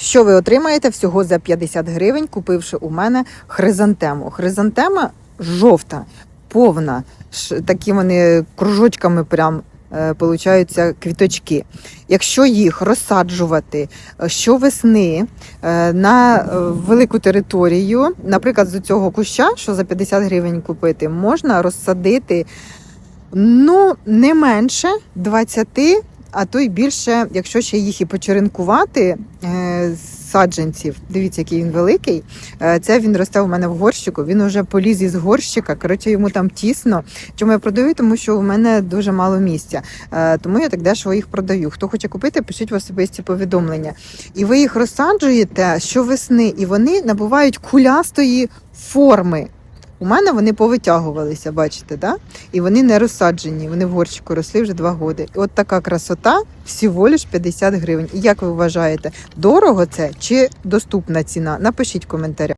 Що ви отримаєте всього за 50 гривень, купивши у мене хризантему? Хризантема жовта, повна, такі вони кружочками прям. е, Получаються квіточки. Якщо їх розсаджувати е, щовесни е, на велику територію, наприклад, з цього куща, що за 50 гривень купити, можна розсадити ну, не менше 20, а то й більше, якщо ще їх і почеренкувати е, з саджанців. Дивіться, який він великий. Е, Це він росте у мене в горщику. Він уже поліз із горщика. Коротше, йому там тісно. Чому я продаю? Тому що у мене дуже мало місця. Е, Тому я так дешево їх продаю. Хто хоче купити, пишіть в особисті повідомлення. І ви їх розсаджуєте щовесни, і вони набувають кулястої форми. У мене вони повитягувалися, бачите, да? і вони не розсаджені. Вони в горщику росли вже два роки. От така красота всього лиш 50 гривень. І як ви вважаєте, дорого це чи доступна ціна? Напишіть в коментарях.